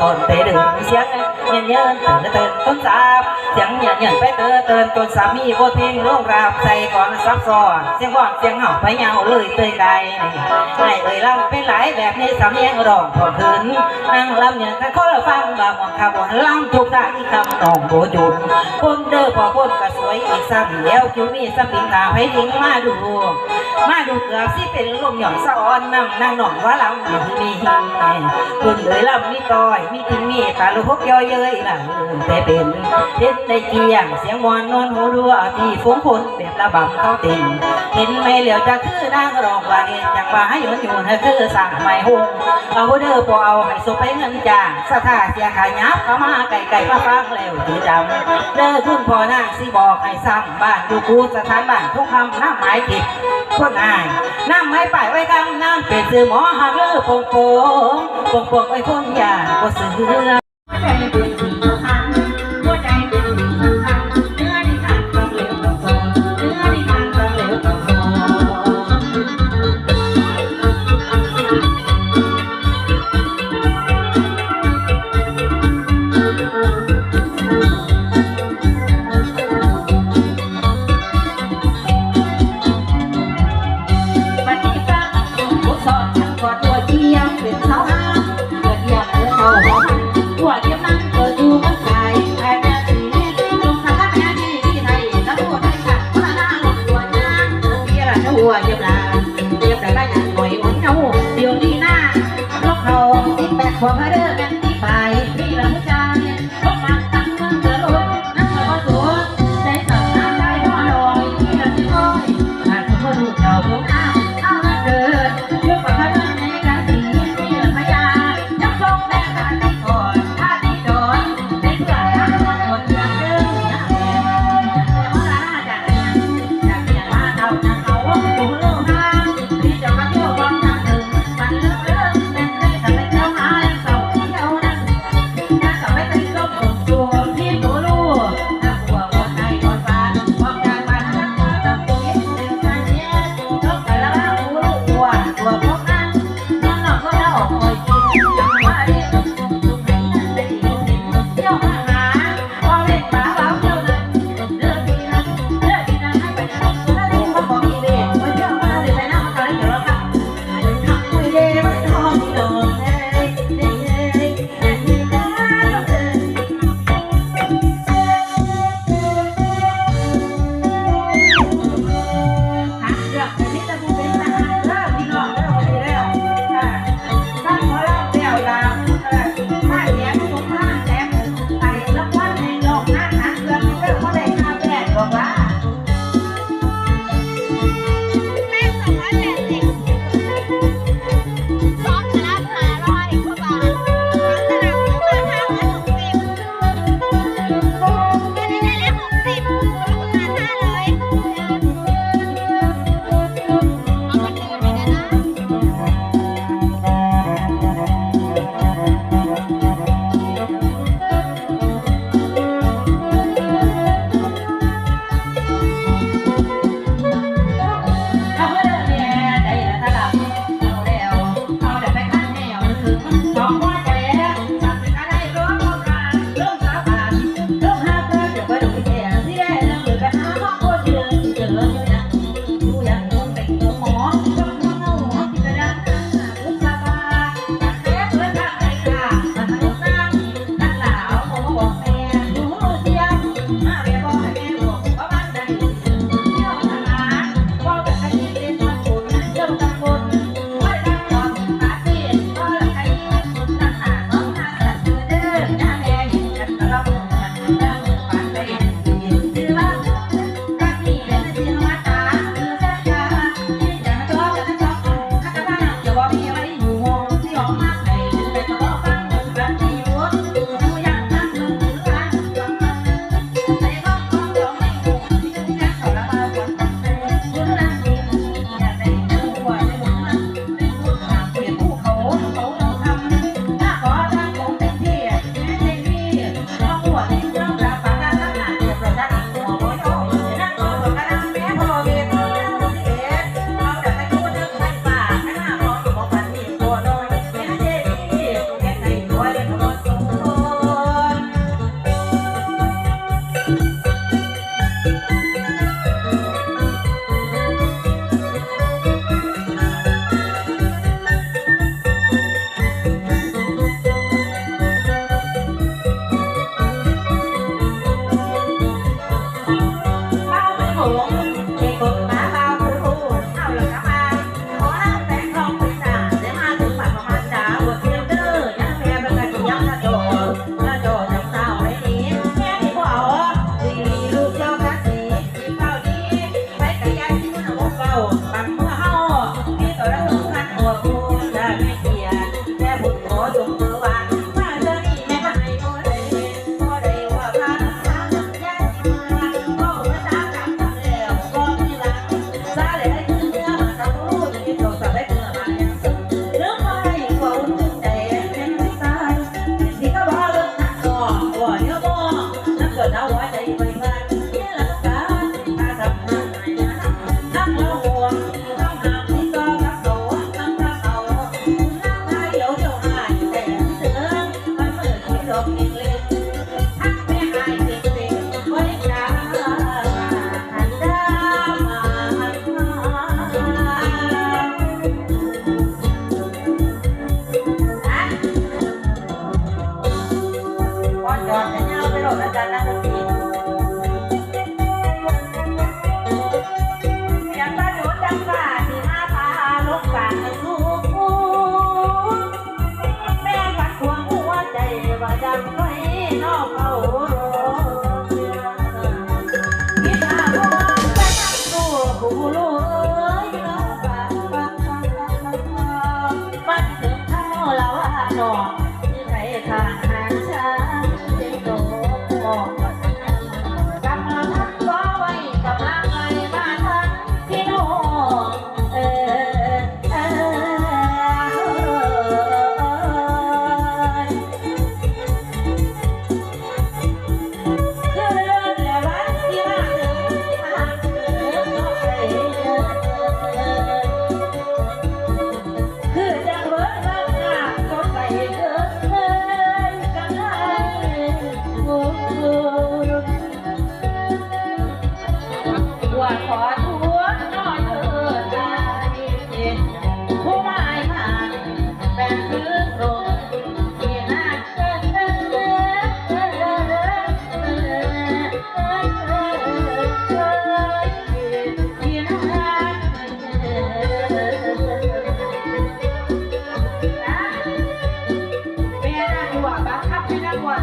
ตอนเตะดึงเสียงเย็นเย็นเตือนตื่นต้นสาบ เสียงเย็นเย็นไปเตือนเตือนจนสามีโบทเพลงโลกราบใส่ก่อนซับซ้อนเสียงว่อนเสียงเห่าไปเงาเลยเตยไกลให้เอ่ยลำเป็นหลายแบบนี้สำเนียงร้องพอคืนนั่งลำเนี่ยกันคนละฟังบางวันขบวนลำทุกท่าที่คำนองโบจุดคนเด้อพอคนก็สวยอีกซ้ำแล้วคิวมีสปิงตาให้ยิงมาดู มาดูเกือบสิเป็นลมหย่อนสะออนนั่งนั่งนองว่าลำอยู่มีคุณเลยลำมีต้อยมีทิ้งมีตาลูกพกย่อยเย้ยล่ะแต่เป็นเด็ดในเกียงเสียงมวนนวลหูรัวที่ฟุ้งคนแบบระบำเขาติ่งเห็นไม่เหลียวจะคือนางรองว่าเห็นจังว่าให้ยนอยู่นะคือสั่งไม่หงเอาเด้อพอเอาให้สุไปเงินจ้างสถาเสียขายยับเข้ามาไก่ไก่มาฟังแล้วถือจำเด้อคุณพ่อนางสิบอกให้ซ้ำบ้านอยู่กูสถานบ้านทุกคำน้ำหมายผิดคนอายน้ำไม่ไปไว้กำน้ำเป็นซื้อหมอหักเลือปงโปงปงปงไว้คนยาก็ซื้อ สิบ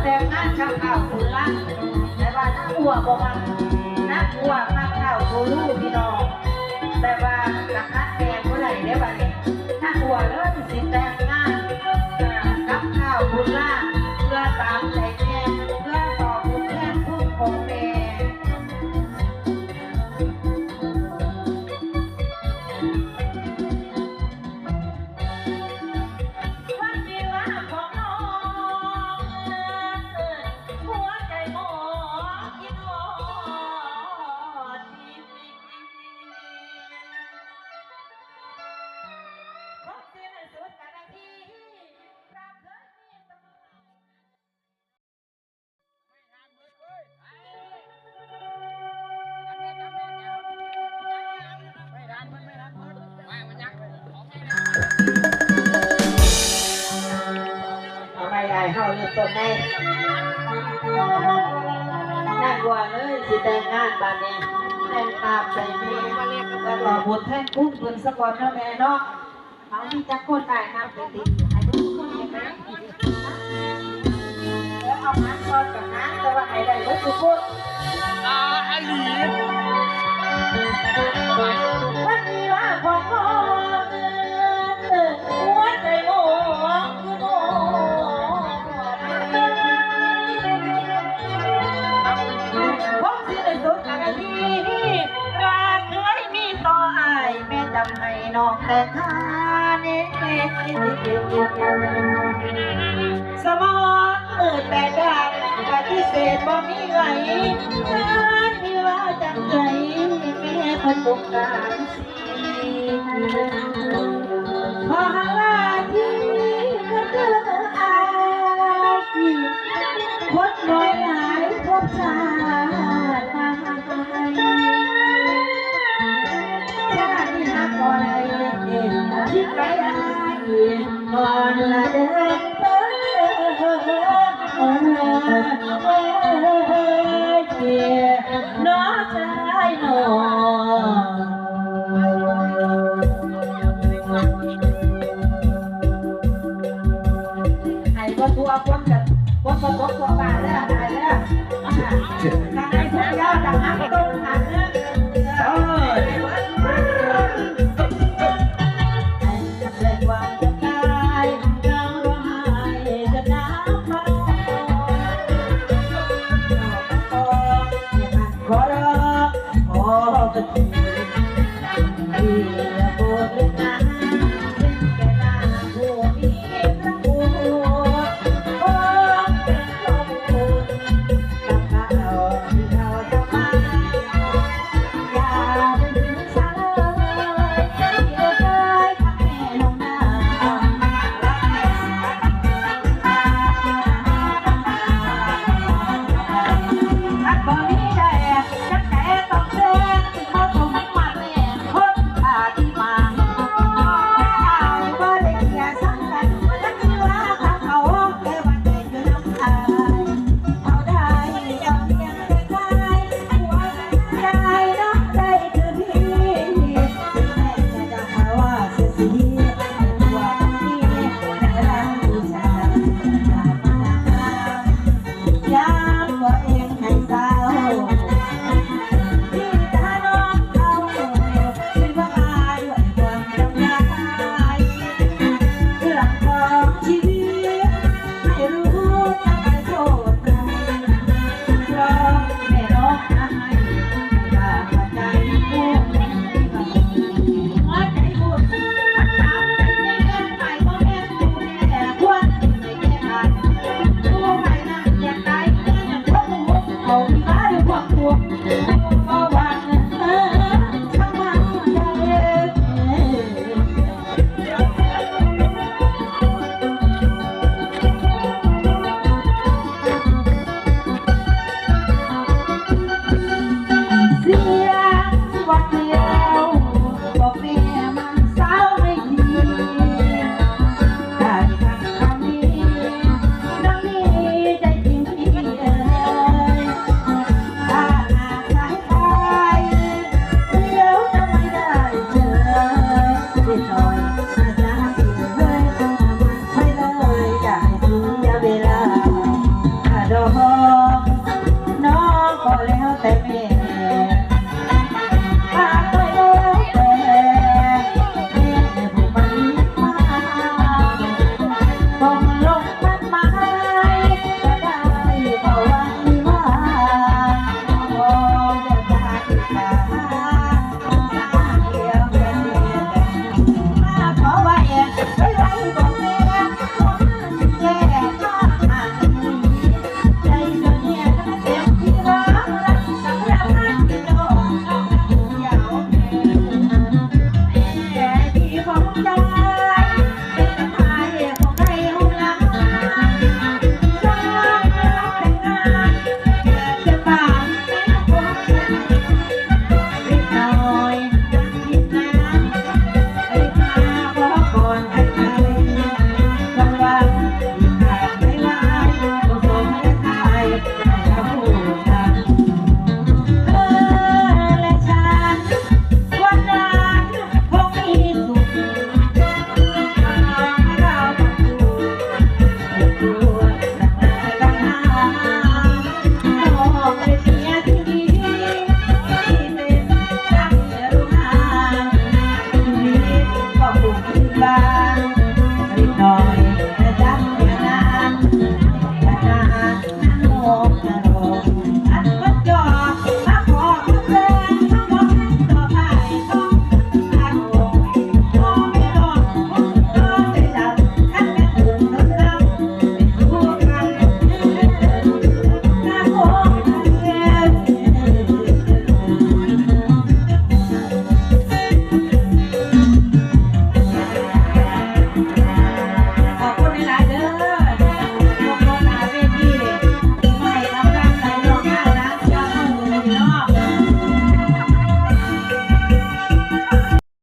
แต่งงานช่างข่าวคุณล่ะแต่ว่านักหัวบอกว่านักหัว รู้พี่น้องแต่ว่า ไอ้เขาเริ่มต้นไม้นั่กวัวเลยสิแต่งงานบ้านนี้แต่งตามใจแม่ก็รอบุญแท่งกุ้งบุญสะกอนนะแม่เนาะเขาที่จะโคตรตายนะเป็นติให้ทุกคนเห็นนะแล้วเอาน้ำก่อนกับน้ำแต่ว่าให้ได้รถทุกคนอ่าอันนี้วันนี้ว่าพอ ไหลงานที่ว่าจังใจแม่พันบุกการ you. มาด้วยความกลัวเาะว่า